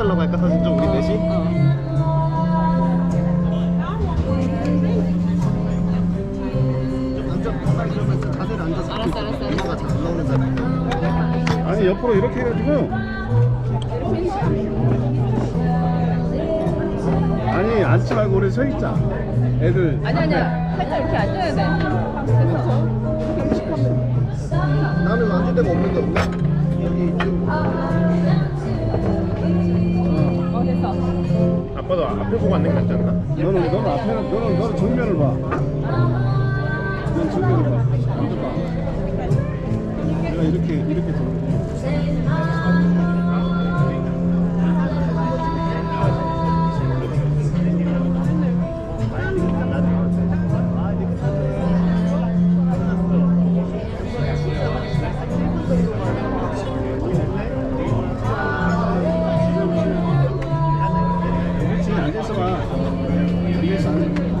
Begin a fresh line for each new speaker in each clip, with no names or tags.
찍어달라고 할까? 사진 좀 우리 넷이? 어. 아니 옆으로 이렇게 해가지고. 아니 앉지 말고 우리 서 있자. 애들.
아니 아니 살짝 이렇게 앉아야 돼. 그래서
나는 앉을 데가 없는데 여기 이쪽
아빠도 앞에 보고 앉는 게 낫지 않나?
너는 너는 앞에 너는 너는 정면을 봐. 너는 정면을 봐. 앉아봐 내가 이렇게 이렇게 들고 지금 앉아서 봐 위에서 앉아 위에서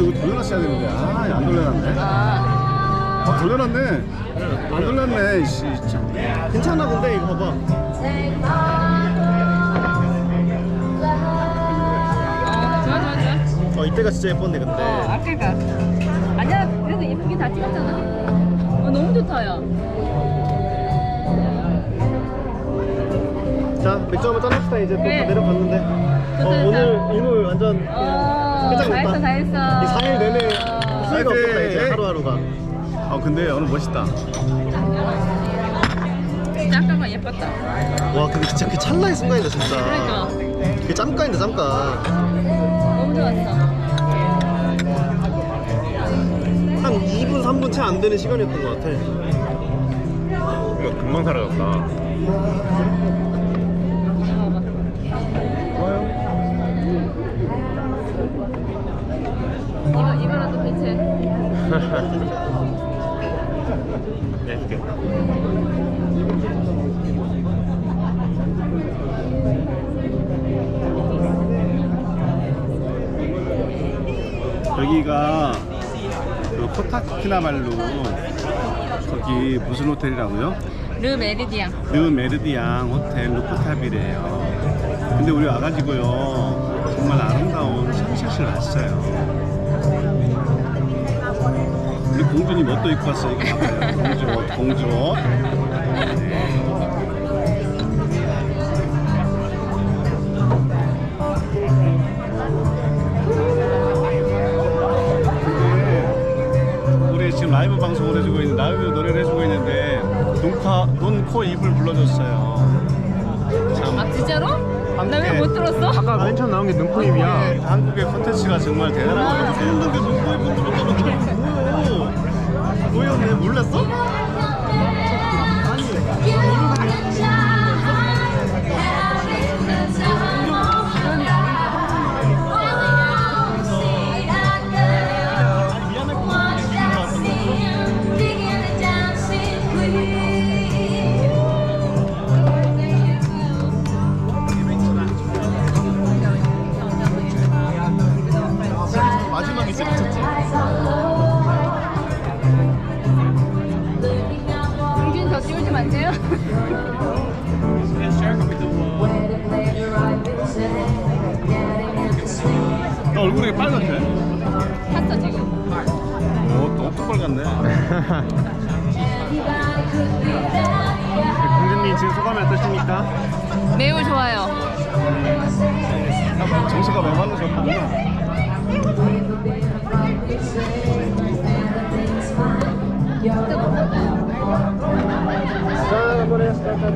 이거 돌려놨어야 되는데 아 안 돌려놨네 아아 돌려놨네 안 돌렸네 씨 참.
괜찮아 근데 이거 봐봐.
어, 좋아 좋아 좋아
어 이때가 진짜 예뻤네 근데.
어 아까가 아니야 그래도 예쁘게 다 찍었잖아 어 너무 좋다 야
자 맥주 한번 짠합시다 이제 또
그래.
다 내려갔는데. 어 오늘 이물 완전
어 다 했어.
다
했어
이 4일 내내
어.
후회가 없겠다 이제! 하루하루가.
아 근데 오늘 멋있다
진짜 아까가 예뻤다
와 근데 진짜 그 찰나의 순간이다 진짜.
그러니까
그 짬까인데 짬까.
너무 좋았어
한 2분 3분 채 안 되는 시간이었던 것 같아.
이거 금방 사라졌다. 네, 해줄게.
여기가 그 코타키나발루 거기 무슨 호텔이라고요?
르 메리디앙
르 메르디앙 호텔 루프탑이래요. 근데 우리 와가지고요 정말 아름다운 샤샤를 봤어요. 우리 공주님 옷도 입고 왔어요. 이거. 공주 옷, 공주 옷. 네. 근데 우리 지금 라이브 방송을 해주고 있는 라이브 노래를 해주고 있는데 눈 코 눈 코 입을 불러줬어요. 참
아 진짜로? 나 왜 못 들었어?
아까 맨 처음 나온 게 눈코입이야.
한국의, 한국의 컨텐츠가 정말 대단한 것
했는데
같아요.
눈코에 문 들었다고. 뭐였네 몰랐어?
너 얼굴이 빨갛대.
탔어 지금
오, 또 엄청 빨갛네.
공주님 지금 소감이 어떠십니까?
매우 좋아요
정수가 매만로 좋구나.